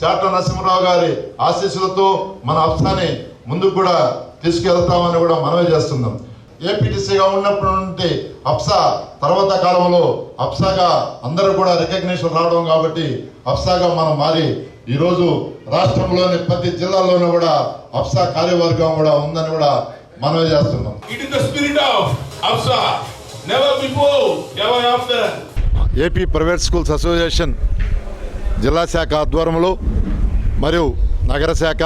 Sata Narasimharao గారి ఆశీస్సులతో మన అప్సాని ముందుకు కూడా తీసుకెళ్తామని కూడా మనవి చేస్తున్నాం. ఏపీటీసీగా ఉన్నప్పటి నుండి అప్సా తర్వాత కాలంలో అప్సాగా అందరూ కూడా రికగ్నిషన్ రావడం కాబట్టి అప్సాగా మనం మారి ఈరోజు రాష్ట్రంలోని ప్రతి జిల్లాలోనూ కూడా అప్సా కార్యవర్గం కూడా ఉందని కూడా మనవి చేస్తున్నాం. ఏపీ ప్రైవేట్ స్కూల్స్ అసోసియేషన్ జిల్లా శాఖ ఆధ్వర్యంలో మరియు నగర శాఖ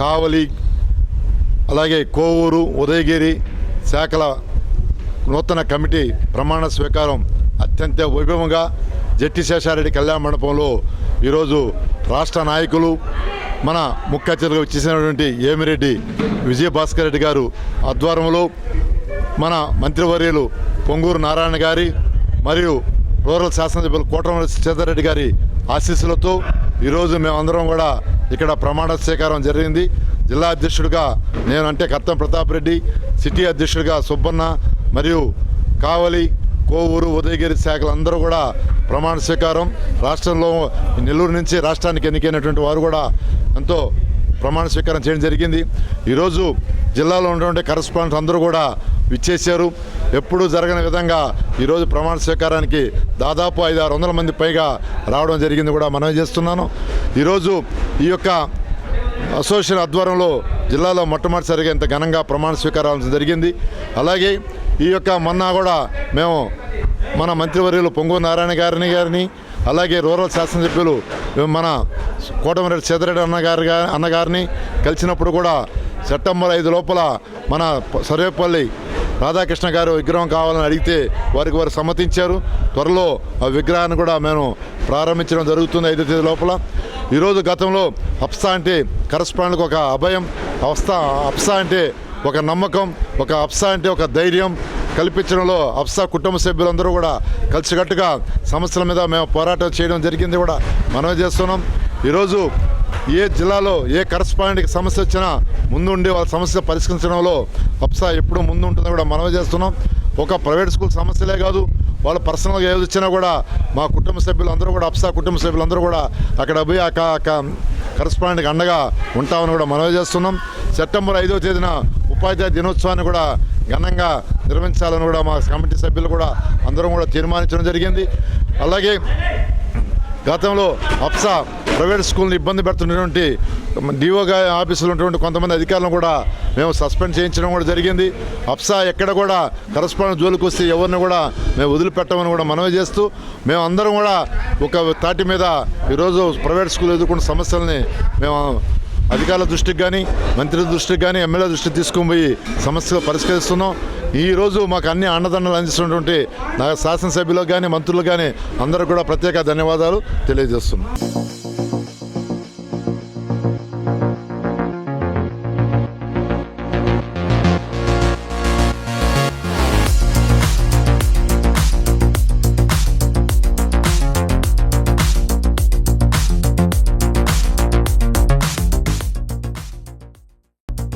కావలి అలాగే కోవూరు ఉదయగిరి శాఖల నూతన కమిటీ ప్రమాణ స్వీకారం అత్యంత వైభవంగా జట్టి శేషారెడ్డి కళ్యాణ మండపంలో ఈరోజు రాష్ట్ర నాయకులు మన ముఖ్య అతిథులుగా వచ్చేసినటువంటి ఏమిరెడ్డి విజయభాస్కర్ రెడ్డి గారు ఆధ్వర్యంలో మన మంత్రివర్యులు పొంగూరు నారాయణ గారి మరియు రూరల్ శాసనసభ్యులు కోటమల్లి సీతారెడ్డి గారి ఆశీస్సులతో ఈరోజు మేమందరం కూడా ఇక్కడ ప్రమాణ స్వీకారం జరిగింది. జిల్లా అధ్యక్షుడిగా నేను అంటే కత్తం ప్రతాప్ రెడ్డి సిటీ అధ్యక్షుడిగా సుబ్బన్న మరియు కావలి కోవూరు ఉదయగిరి శాఖలందరూ కూడా ప్రమాణ స్వీకారం. రాష్ట్రంలో నెల్లూరు నుంచి రాష్ట్రానికి ఎన్నికైనటువంటి వారు కూడా ఎంతో ప్రమాణ స్వీకారం చేయడం జరిగింది. ఈరోజు జిల్లాలో ఉన్నటువంటి కరస్పాండెంట్ అందరూ కూడా విచ్చేశారు. ఎప్పుడూ జరగని విధంగా ఈరోజు ప్రమాణ స్వీకారానికి దాదాపు ఐదు ఆరు వందల మంది పైగా రావడం జరిగింది కూడా మనమే చేస్తున్నాను. ఈరోజు ఈ యొక్క అసోసియేషన్ ఆధ్వర్యంలో జిల్లాలో మొట్టమొదటిసారిగా ఇంత ఘనంగా ప్రమాణ స్వీకారాలు జరిగింది. అలాగే ఈ యొక్క మొన్న కూడా మేము మన మంత్రివర్యులు పొంగు నారాయణ గారిని గారిని అలాగే రూరల్ శాసనసభ్యులు మన కోటమిరెడ్డి సీతారెడ్డి అన్నగారి అన్నగారిని కలిసినప్పుడు కూడా సెప్టెంబర్ ఐదు లోపల మన సర్వేపల్లి రాధాకృష్ణ గారు విగ్రహం కావాలని అడిగితే వారికి వారు సమ్మతించారు. త్వరలో ఆ విగ్రహాన్ని కూడా మేము ప్రారంభించడం జరుగుతుంది ఐదో తేదీ లోపల. ఈరోజు గతంలో అప్సా అంటే కరస్పాండ్కి ఒక అభయం అవస్థ అప్సా అంటే ఒక నమ్మకం ఒక అప్సా అంటే ఒక ధైర్యం కల్పించడంలో అప్సా కుటుంబ సభ్యులందరూ కూడా కలిసికట్టుగా సమస్యల మీద మేము పోరాటం చేయడం జరిగింది కూడా మనమే చేస్తున్నాం. ఈరోజు ఏ జిల్లాలో ఏ కరస్పాండెంట్కి సమస్య వచ్చినా ముందుండి వాళ్ళ సమస్య పరిష్కరించడంలో అప్సా ఎప్పుడూ ముందు ఉంటుందని కూడా మనవి చేస్తున్నాం. ఒక ప్రైవేట్ స్కూల్ సమస్యలే కాదు వాళ్ళు పర్సనల్గా ఏది వచ్చినా కూడా మా కుటుంబ సభ్యులందరూ కూడా అప్సా కుటుంబ సభ్యులందరూ కూడా అక్కడ పోయి ఆ కరస్పాండెంట్కి అండగా ఉంటామని కూడా మనవి చేస్తున్నాం. సెప్టెంబర్ ఐదవ తేదీన ఉపాధ్యాయ దినోత్సవాన్ని కూడా ఘనంగా నిర్వహించాలని కూడా మా కమిటీ సభ్యులు కూడా అందరం కూడా తీర్మానించడం జరిగింది. అలాగే గతంలో అప్సా ప్రైవేట్ స్కూల్ని ఇబ్బంది పెడుతున్నటువంటి డిఓగా ఆఫీసులు ఆఫీసులో ఉన్నటువంటి కొంతమంది అధికారులను కూడా మేము సస్పెండ్ చేయించడం కూడా జరిగింది. అప్సా ఎక్కడ కూడా కరస్పాండ్ జోలికి వస్తే ఎవరిని కూడా మేము వదిలిపెట్టమని కూడా మనవి చేస్తూ మేము అందరం కూడా ఒక తాటి మీద ఈరోజు ప్రైవేట్ స్కూల్ ఎదుర్కొన్న సమస్యల్ని మేము అధికారుల దృష్టికి కానీ మంత్రి దృష్టికి కానీ ఎమ్మెల్యే దృష్టికి తీసుకుని పోయి సమస్యలు పరిష్కరిస్తున్నాం. ఈరోజు మాకు అన్ని అన్నదండలు అందిస్తున్నటువంటి నా శాసనసభ్యులకు కానీ మంత్రులకు కానీ అందరూ కూడా ప్రత్యేక ధన్యవాదాలు తెలియజేస్తున్నాం.